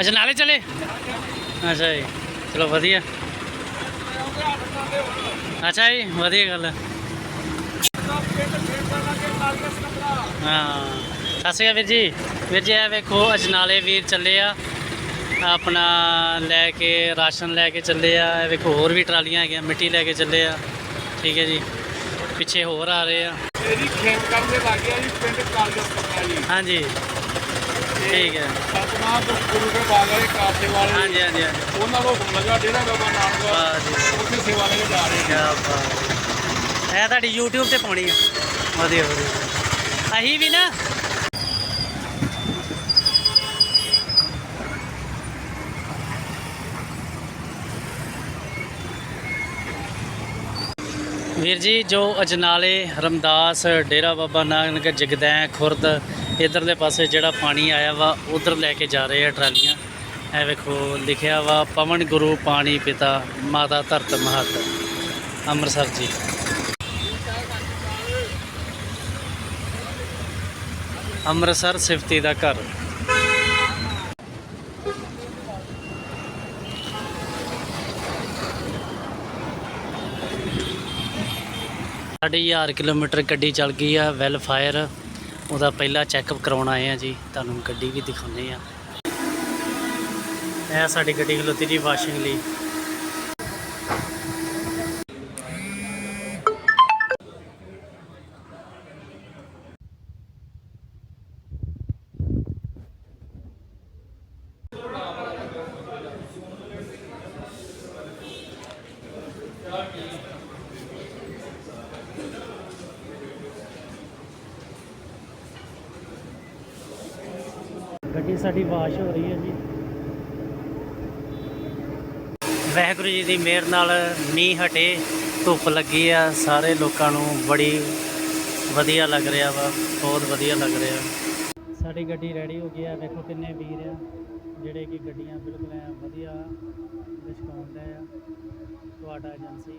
ਅੱਛਾ ਨਾਲੇ ਚਲੇ? ਅੱਛਾ ਜੀ ਚਲੋ ਵਧੀਆ। ਅੱਛਾ ਜੀ ਵਧੀਆ ਗੱਲ ਹੈ ਹਾਂ ਸਤਿ ਸ਼੍ਰੀ ਅਕਾਲ ਵੀਰ ਜੀ। ਵੀਰ ਜੀ ਇਹ ਵੇਖੋ ਅਜਨਾਲੇ ਵੀਰ ਚੱਲੇ ਆ। ਆਪਣਾ ਲੈ ਕੇ ਰਾਸ਼ਨ ਲੈ ਕੇ ਚੱਲੇ ਆ। ਇਹ ਵੇਖੋ ਹੋਰ ਵੀ ਟਰਾਲੀਆਂ ਹੈਗੀਆਂ ਮਿੱਟੀ ਲੈ ਕੇ ਚੱਲੇ ਆ। ਠੀਕ ਹੈ ਜੀ। ਪਿੱਛੇ ਹੋਰ ਆ ਰਹੇ ਆ। ਇਹਦੀ ਖੇਤ ਕਰਨ ਦੇ ਲੱਗੇ ਜੀ ਪਿੰਡ ਕਾਲਜ ਪੱਕਾ ਜੀ। ਹਾਂਜੀ। ਠੀਕ ਹੈ। ਸਤਨਾਮ ਤੋਂ ਗੁਰੂ ਕੇ ਬਾਗ ਵਾਲੇ ਕਾਸੇ ਵਾਲੇ। ਹਾਂਜੀ ਹਾਂਜੀ ਹਾਂਜੀ। ਉਹਨਾਂ ਨੂੰ ਹੁਕਮ ਲੱਗਾ ਡੇਰਾ ਬਾਬਾ ਨਾਨਕ ਉੱਥੇ ਸੇਵਾ ਲਈ ਜਾ ਰਹੇ ਹੈ। ਇਹ ਤੁਹਾਡੀ YouTube ਤੇ ਪਾਉਣੀ ਆ। ਵਧੀਆ ਵਧੀਆ। ਅਹੀਂ ਵੀ ਨਾ ਵੀਰ ਜੀ, ਜੋ ਅਜਨਾਲੇ, ਰਮਦਾਸ, ਡੇਰਾ ਬਾਬਾ ਨਾਨਕ, ਜਗਦੈ, ਖੁਰਦ ਇਧਰਲੇ ਪਾਸੇ ਜਿਹੜਾ ਪਾਣੀ ਆਇਆ ਵਾ, ਉਧਰ ਲੈ ਕੇ ਜਾ ਰਹੇ ਆ ਟਰਾਲੀਆਂ। ਇਹ ਵੇਖੋ, ਲਿਖਿਆ ਵਾ, ਪਵਨ ਗੁਰੂ ਪਾਣੀ ਪਿਤਾ, ਮਾਤਾ ਧਰਤ ਮਹਤ। ਅੰਮ੍ਰਿਤਸਰ ਜੀ। ਅੰਮ੍ਰਿਤਸਰ ਸਿਫਤੀ ਦਾ ਘਰ। 1000 ਕਿਲੋਮੀਟਰ ਗੱਡੀ ਚੱਲ ਗਈ ਆ ਵੈਲਫਾਇਰ ਉਹਦਾ ਪਹਿਲਾ ਚੈੱਕਅਪ ਕਰਾਉਣ ਆਏ ਆ ਜੀ। ਤੁਹਾਨੂੰ ਗੱਡੀ ਵੀ ਦਿਖਾਉਂਦੇ ਆ। ਇਹ ਸਾਡੀ ਗੱਡੀ ਖਲੋਤੀ ਜੀ ਵਾਸ਼ਿੰਗ ਲਈ। ਗੱਡੀ ਸਾਡੀ ਵਾਸ਼ ਹੋ ਰਹੀ ਹੈ ਜੀ। ਵਾਹਿਗੁਰੂ ਜੀ ਦੀ ਮਿਹਰ ਨਾਲ ਮੀਂਹ ਹਟੇ ਧੁੱਪ ਲੱਗੀ ਆ ਸਾਰੇ ਲੋਕਾਂ ਨੂੰ ਬੜੀ ਵਧੀਆ ਲੱਗ ਰਿਹਾ ਵਾ ਬਹੁਤ ਵਧੀਆ ਲੱਗ ਰਿਹਾ। ਸਾਡੀ ਗੱਡੀ ਰੈਡੀ ਹੋ ਗਈ ਆ ਵੇਖੋ ਕਿੰਨੇ ਵੀਰ ਆ ਜਿਹੜੇ ਕਿ ਗੱਡੀਆਂ ਬਿਲਕੁਲ ਐ ਵਧੀਆ ਲਿਸ਼ਕਾਉਂਦੇ ਆ ਤੁਹਾਡਾ ਏਜੰਸੀ